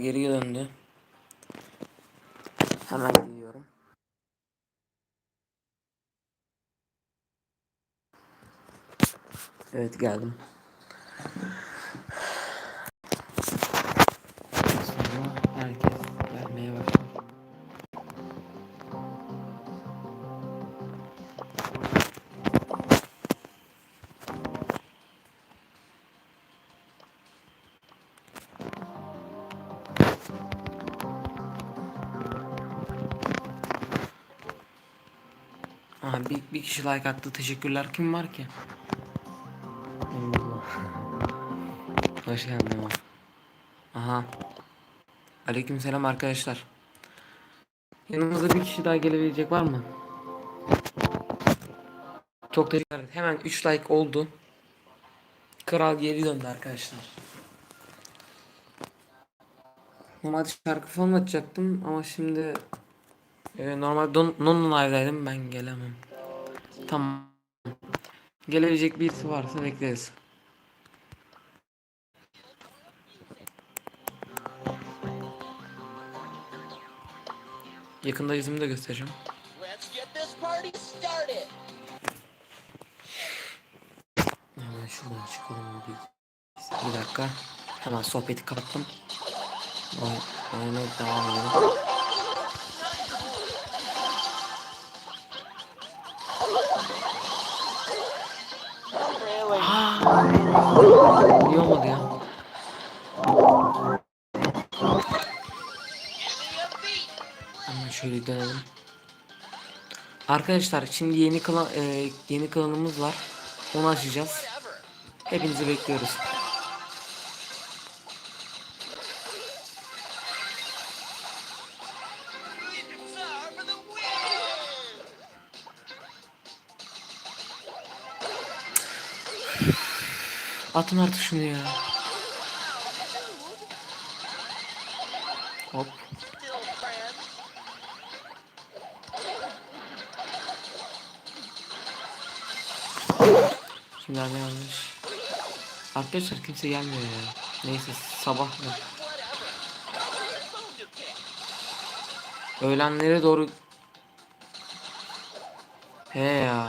Geri döndü. Hemen gidiyorum. Evet geldim. Sonra herkes gelmeye başladı. Aha bir, kişi like attı. Teşekkürler. Kim var ki? Allah. Hoş geldin ama. Aha. Aleykümselam arkadaşlar. Yanımıza bir kişi daha gelebilecek var mı? Çok teşekkür ederim. Hemen 3 like oldu. Kral geri döndü arkadaşlar. Normalde şarkı falan açacaktım ama şimdi e, normal don, non live'daydım ben gelemem. Tamam. Gelebilecek birisi varsa bekleriz. Yakında yüzümü de göstereceğim. Hemen şuradan çıkalım bir, bir dakika. Hemen sohbeti kapattım. Oy- Oynamaya devam edelim. İyi olmadı ya. Hemen şöyle dönelim. Arkadaşlar şimdi yeni klan e, yeni klanımız var. Onu açacağız. Hepinizi bekliyoruz. Atın artık şunu ya. Hop. Şimdi ne yanlış. Arkadaşlar kimse gelmiyor ya. Neyse sabah mı? Öğlenlere doğru He ya.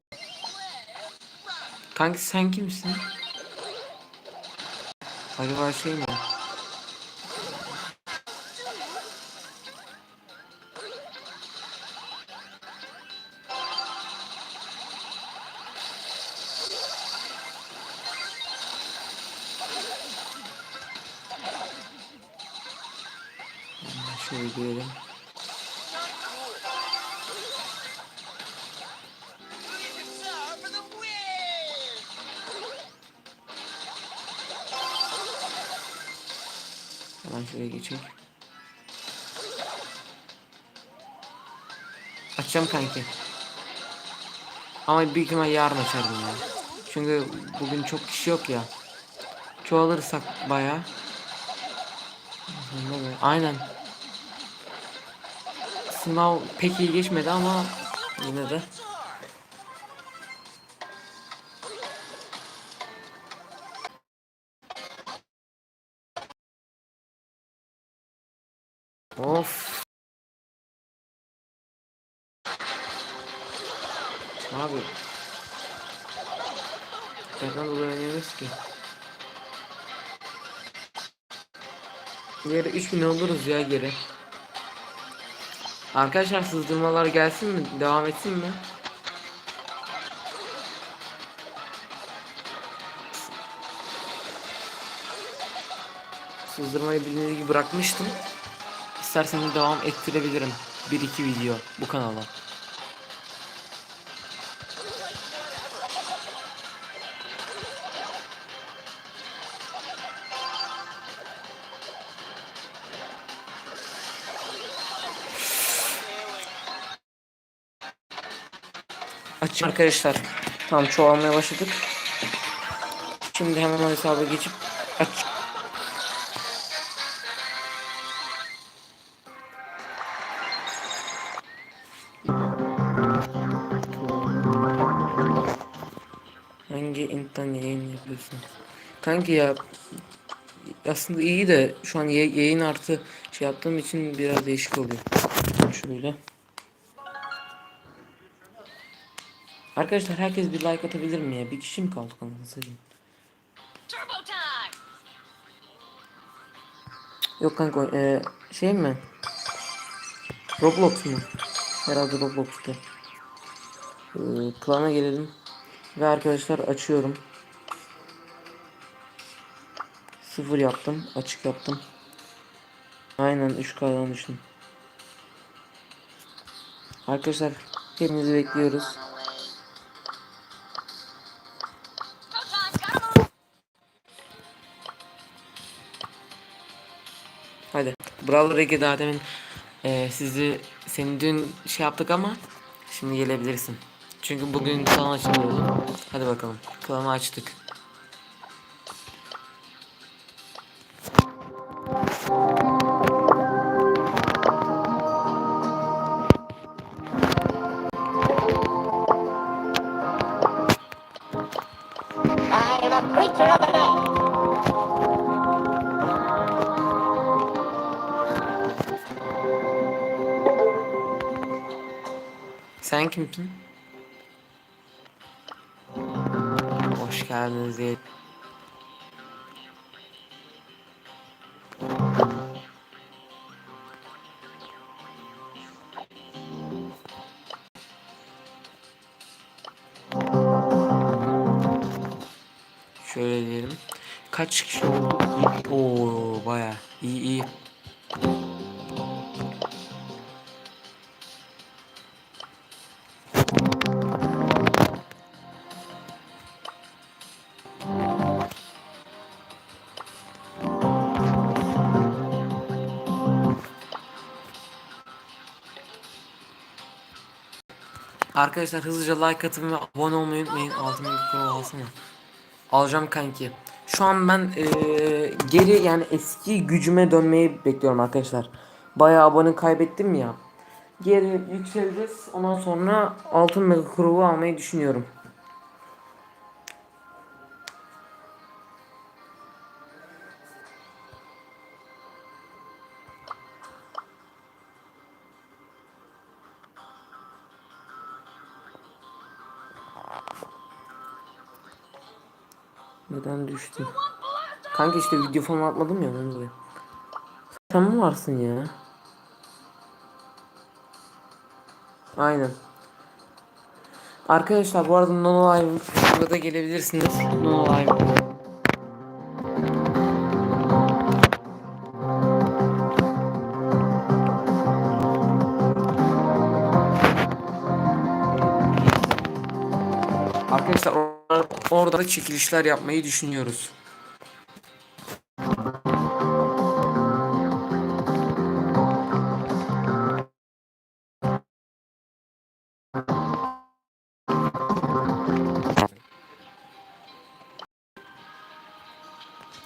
Kanki sen kimsin? Acaba şey mi? Şöyle girelim. Şuraya geçeyim. Açacağım kanki. Ama büyük ihtimal yarın açarım ya. Çünkü bugün çok kişi yok ya. Çoğalırsak baya. Aynen. Sınav pek iyi geçmedi ama yine de. Abi. Neden oynuyoruz ki? Geri 3000 oluruz ya geri. Arkadaşlar sızdırmalar gelsin mi? Devam etsin mi? Sızdırmayı bildiğiniz gibi bırakmıştım. İsterseniz devam ettirebilirim. 1-2 video bu kanala. Arkadaşlar. Tam çoğalmaya başladık. Şimdi hemen o hesaba geçip aç. Hangi internet yayın yapıyorsun? Kanki ya aslında iyi de şu an yayın artı şey yaptığım için biraz değişik oluyor. Şöyle. Arkadaşlar herkes bir like atabilir mi ya? Bir kişi mi kaldı kanalda sayayım. Yok kanka e, şey mi? Roblox mu? Herhalde Roblox'ta. E, klana gelelim. Ve arkadaşlar açıyorum. Sıfır yaptım. Açık yaptım. Aynen 3K'dan düştüm. Arkadaşlar hepinizi bekliyoruz. Bravo Regi daha demin e, sizi seni dün şey yaptık ama şimdi gelebilirsin. Çünkü bugün klan açılıyordu. Hadi bakalım. Klanı açtık. Hoş geldiniz diye. Şöyle diyelim. Kaç kişi oldu? Oo baya iyi iyi. Arkadaşlar hızlıca like atın ve abone olmayı unutmayın. Altın mikrofonu alsana. Alacağım kanki. Şu an ben eee, geri yani eski gücüme dönmeyi bekliyorum arkadaşlar. Bayağı abone kaybettim ya. Geri yükseleceğiz. Ondan sonra altın mega kruvu almayı düşünüyorum. Neden düştü? Kanka işte video falan atmadım ya ben dolayı. Sen mi varsın ya? Aynen. Arkadaşlar bu arada Nono Live'a da gelebilirsiniz. Nono Live. Da çekilişler yapmayı düşünüyoruz.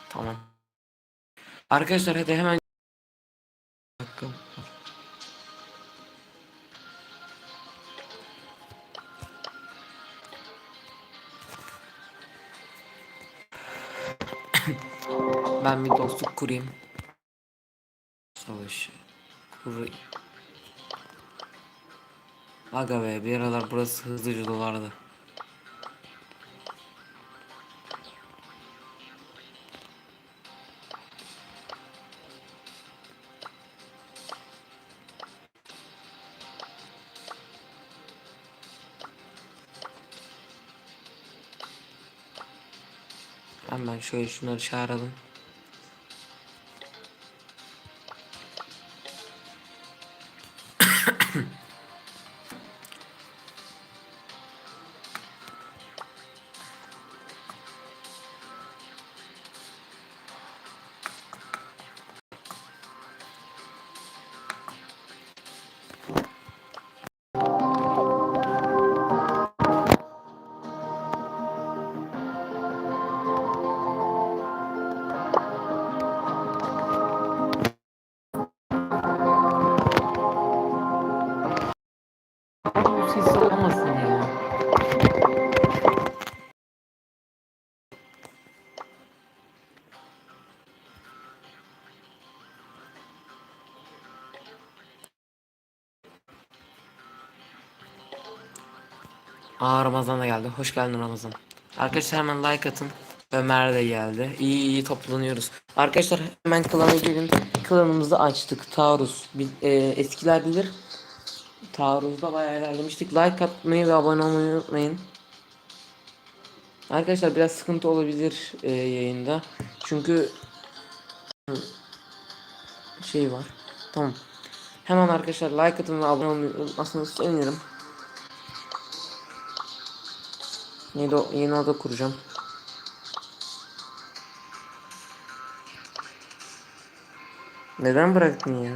Tamam. Arkadaşlar hadi hemen ben bir dostluk kurayım. Savaş. Kurayım. Aga be bir aralar burası hızlıca dolardı. Hemen şöyle şunları çağıralım. Aa Ramazan da geldi. Hoş geldin Ramazan. Arkadaşlar hemen like atın. Ömer de geldi. İyi iyi toplanıyoruz. Arkadaşlar hemen klana gelin. Klanımızı açtık. Taarruz. E, eskiler bilir. Taarruzda bayağı ilerlemiştik. Like atmayı ve abone olmayı unutmayın. Arkadaşlar biraz sıkıntı olabilir e, yayında. Çünkü şey var. Tamam. Hemen arkadaşlar like atın ve abone olmayı unutmazsanız sevinirim. Yeni, o- yeni oda kuracağım. Neden bıraktın ya?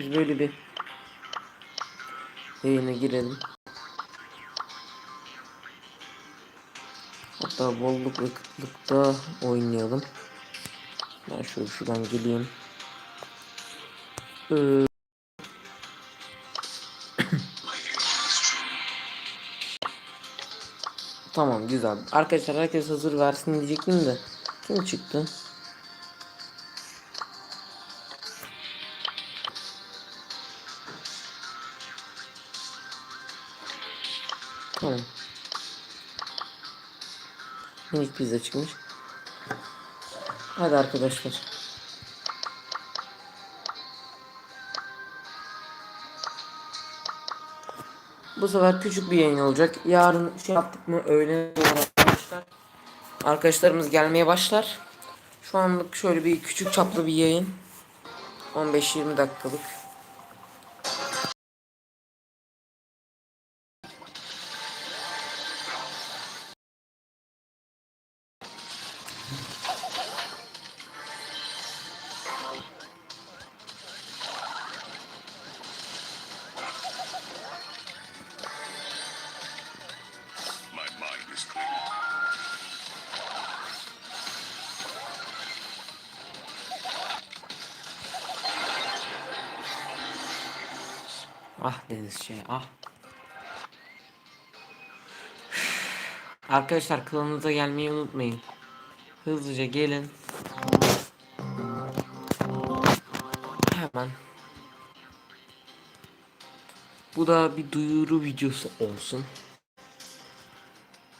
Biz böyle bir yayına girelim. Hatta bolluk ve kıtlıkta oynayalım. Ben şöyle şuradan geleyim. Ee, tamam güzel. Arkadaşlar herkes hazır versin diyecektim de. Kim çıktı? Minik pizza çıkmış. Hadi arkadaşlar. Bu sefer küçük bir yayın olacak. Yarın şey yaptık mı öğlen arkadaşlar. Arkadaşlarımız gelmeye başlar. Şu anlık şöyle bir küçük çaplı bir yayın. 15-20 dakikalık. Deniz şey ah. Arkadaşlar klanınıza gelmeyi unutmayın. Hızlıca gelin. Hemen. Bu da bir duyuru videosu olsun.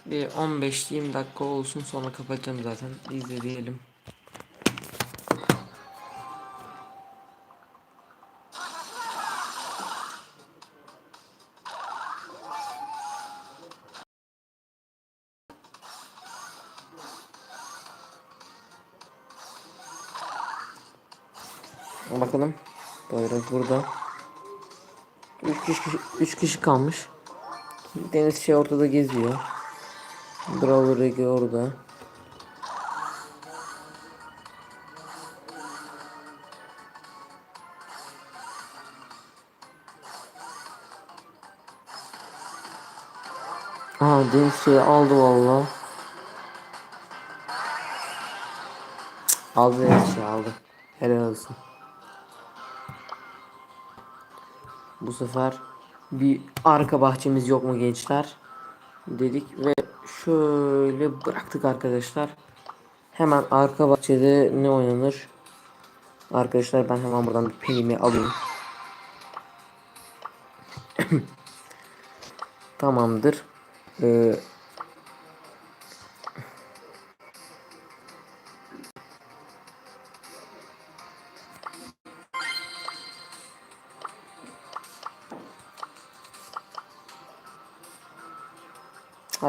Bir 15-20 dakika olsun sonra kapatacağım zaten. İzleyelim. Burada. 3 kişi, üç kişi kalmış. Deniz şey ortada geziyor. Bravo Regi orada. Aa Deniz şeyi aldı valla. Aldı Deniz şey aldı. Helal olsun. Bu sefer bir arka bahçemiz yok mu gençler? Dedik ve şöyle bıraktık arkadaşlar. Hemen arka bahçede ne oynanır? Arkadaşlar ben hemen buradan bir penimi alayım. Tamamdır. Ee,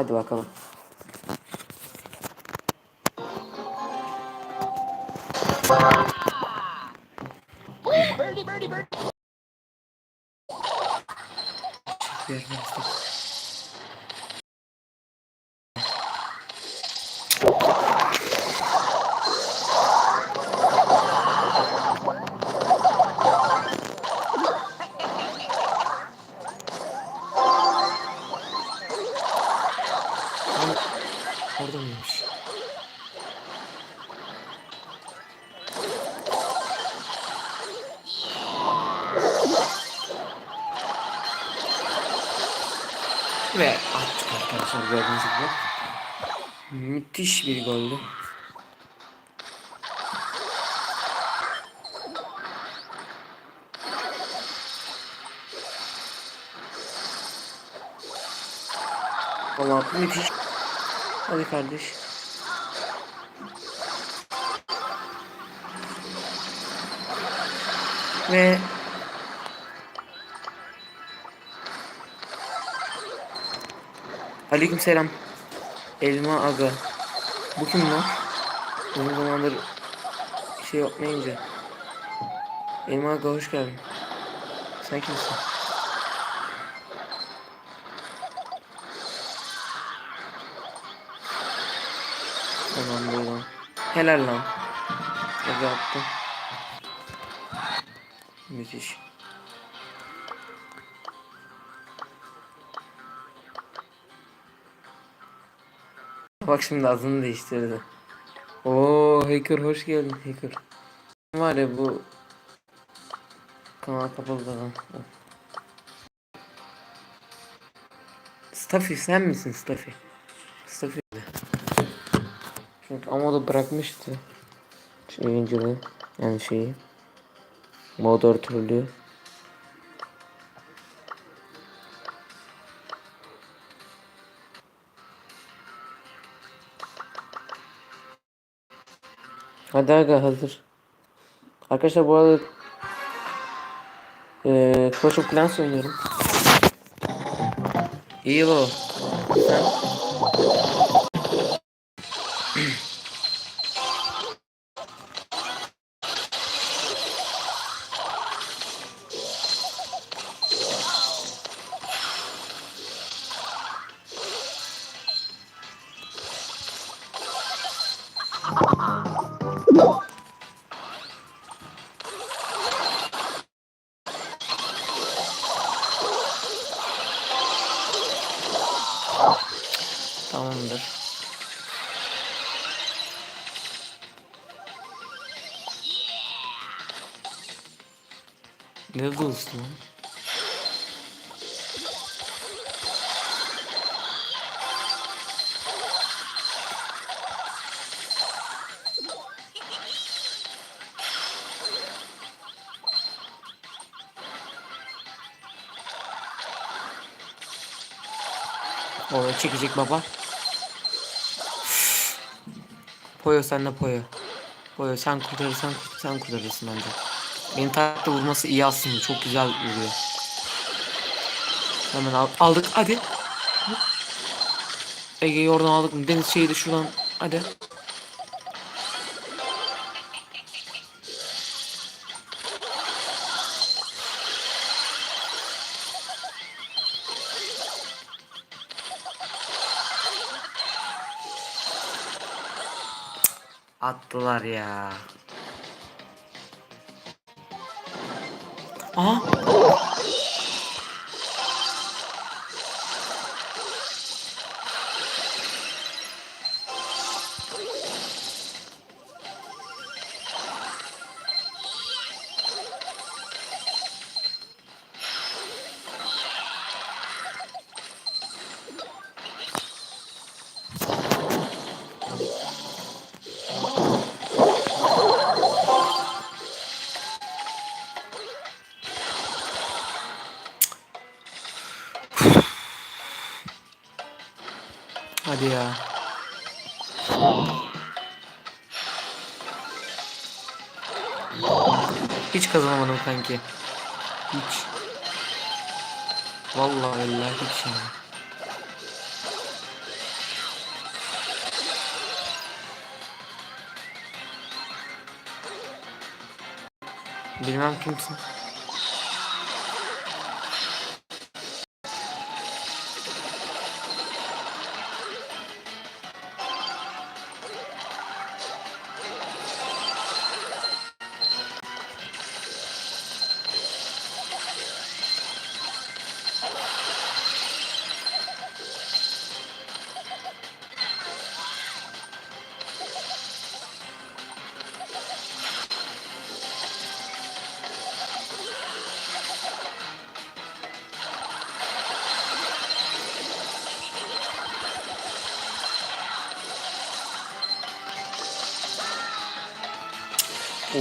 hadi bakalım. Birdie, birdie, birdie. Valla müthiş. Hadi kardeş. Ve Aleyküm selam. Elma aga. Bu kim lan? Uzun zamandır şey yapmayınca. Elma aga hoş geldin. Sen kimsin? Tamam buradan. Helal lan. Aga attım. Müthiş. Bak şimdi adını değiştirdi. Oo hacker hoş geldin hacker. Var ya bu kanal kapalı da lan. Staffy sen misin? Staffy. Çünkü ama da bırakmıştı. Şu yayıncılığı yani şeyi. Moderatörlüğü. Hadi aga hazır. Arkadaşlar bu arada eee Clash of Clans oynuyorum. İyi o. Sen? Tamamdır. Ne dostum? Oraya çekecek baba. Poyo sen de Poyo. Poyo sen kurtarırsan sen kurtarırsın bence. Benim takta vurması iyi aslında. Çok güzel vuruyor. Hemen al- aldık. Hadi. Ege'yi oradan aldık mı? Deniz şeyi de şuradan. Hadi. Attılar ya. Aha. Hadi ya. Hiç kazanamadım kanki. Hiç. Vallahi billahi hiç yani. Bilmem kimsin.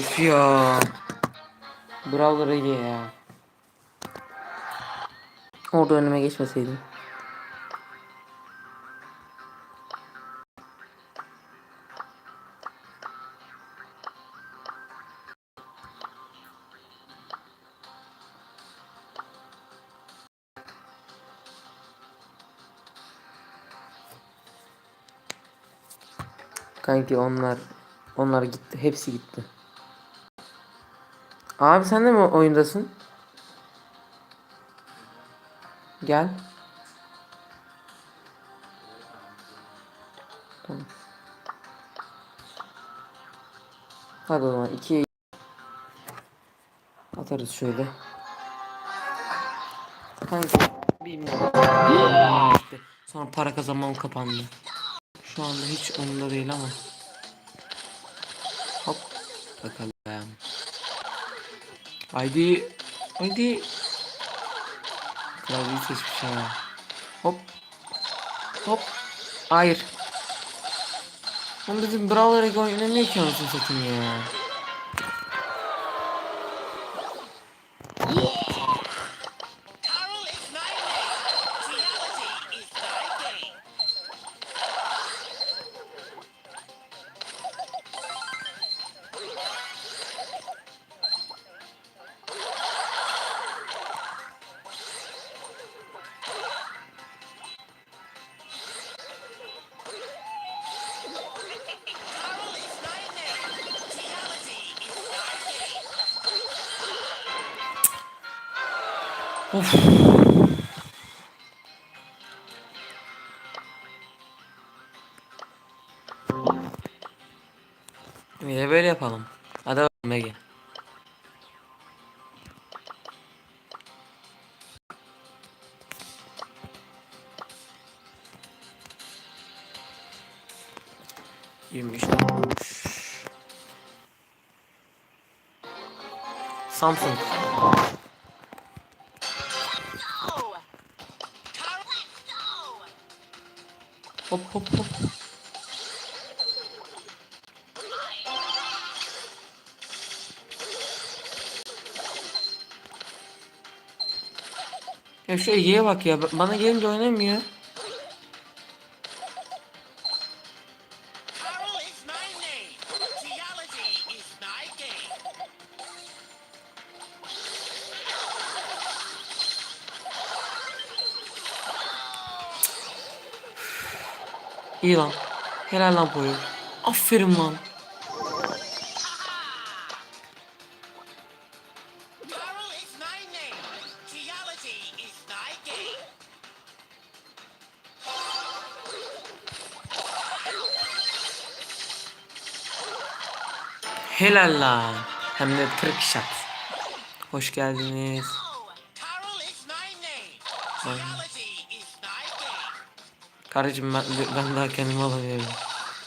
Of ya. Brawler Ege ya. Orada önüme geçmeseydim. Kanki onlar onlar gitti. Hepsi gitti. Abi sen de mi oyundasın? Gel. Hadi o zaman ikiye atarız şöyle. Kanki bilmiyorum. Sonra para kazanmam kapandı. Şu anda hiç umurumda değil ama. Hop. Bakalım. Haydi. Haydi. Klavyeyi seçmiş ha. Hop. Hop. Hayır. Oğlum bizim Brawler Ego oynamıyor ki anasını satayım ya. Of. Hop hop hop. Ya şu Ege'ye bak ya. Bana gelince oynamıyor. Helal lan boyu. Aferin lan. Helal lan. Hem de 40 shot. Hoş geldiniz. Go! Kardeşim ben, ben daha kendimi alamıyorum.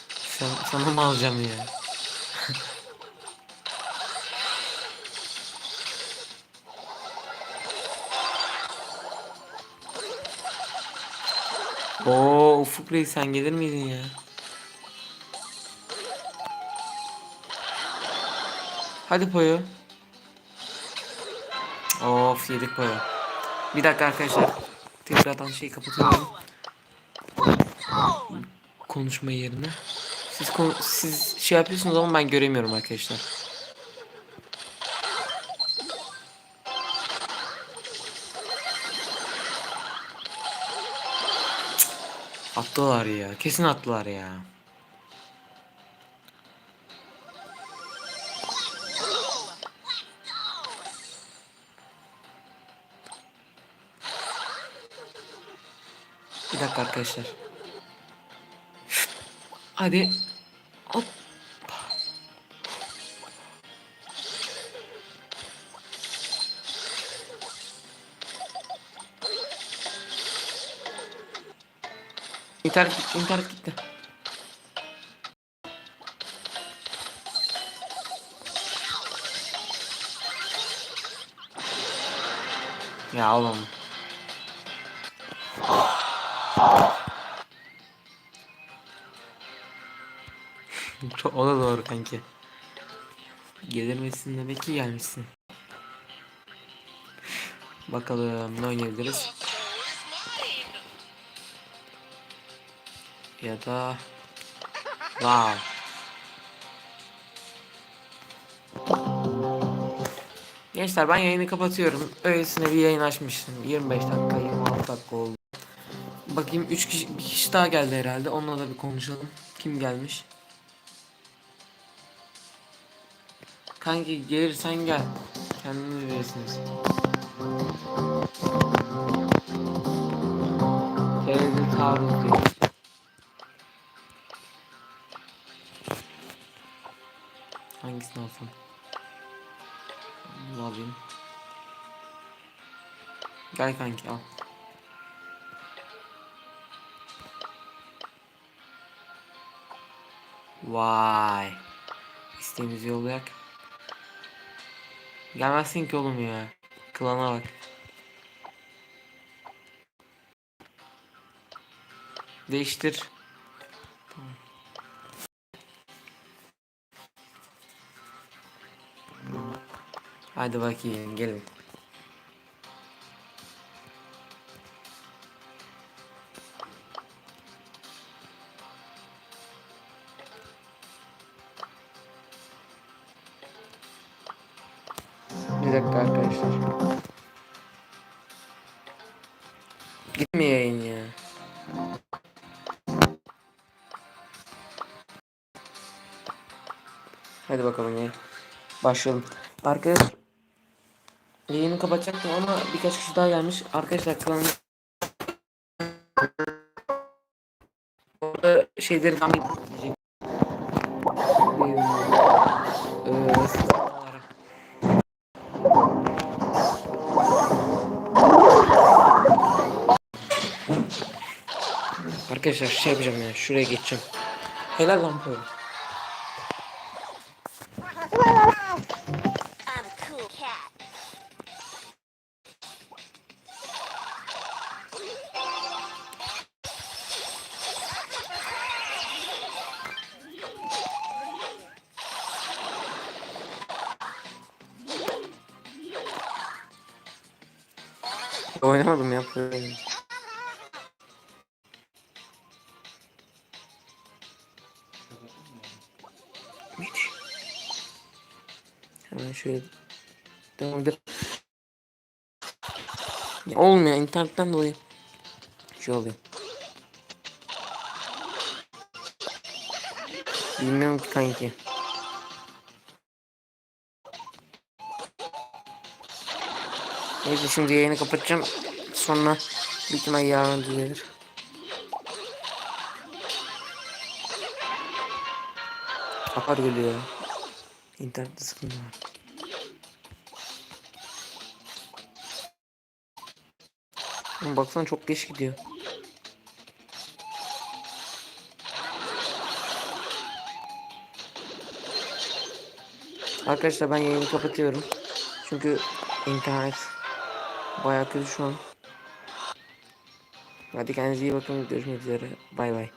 Sen, sana mı alacağım ya? Oo Ufuk Reis sen gelir miydin ya? Hadi Poyo. Of yedik Poyo. Bir dakika arkadaşlar. Tekrardan şeyi kapatıyorum. Konuşma yerine. Siz kon- siz şey yapıyorsunuz ama ben göremiyorum arkadaşlar. Attılar ya. Kesin attılar ya. Bir dakika arkadaşlar. Hadi. Hop. İnternet gitti, internet gitti. Ya oğlum. o da doğru kanki. Gelir misin demek ki gelmişsin. Bakalım ne oynayabiliriz? Ya da Wow. Gençler ben yayını kapatıyorum. Öylesine bir yayın açmıştım. 25 dakika 26 dakika oldu. Bakayım 3 kişi kişi daha geldi herhalde. Onunla da bir konuşalım. Kim gelmiş? Kanki gelirsen gel. Kendiniz verirsiniz. TRT taarruz. Hangisini alsam? Bunu alayım. Gel kanki al. Vay. İsteğimizi yollayak. Gelmezsin ki oğlum ya. Klana bak. Değiştir. Hadi bakayım gelin. Başlayalım. Arkadaşlar yayını kapatacaktım ama birkaç kişi daha gelmiş. Arkadaşlar klanın Orada şeyleri tam gidecek. Arkadaşlar şey yapacağım ya şuraya geçeceğim. Helal lan böyle. Ya Olmuyor internetten dolayı. Şey oluyor. Bilmiyorum ki kanki. Neyse şimdi yayını kapatacağım. Sonra ihtimal yarın düzelir. Kapar geliyor. İnternette sıkıntı var. Oğlum baksana çok geç gidiyor. Arkadaşlar ben yayını kapatıyorum. Çünkü internet bayağı kötü şu an. Hadi kendinize iyi bakın. Görüşmek üzere. Bay bay.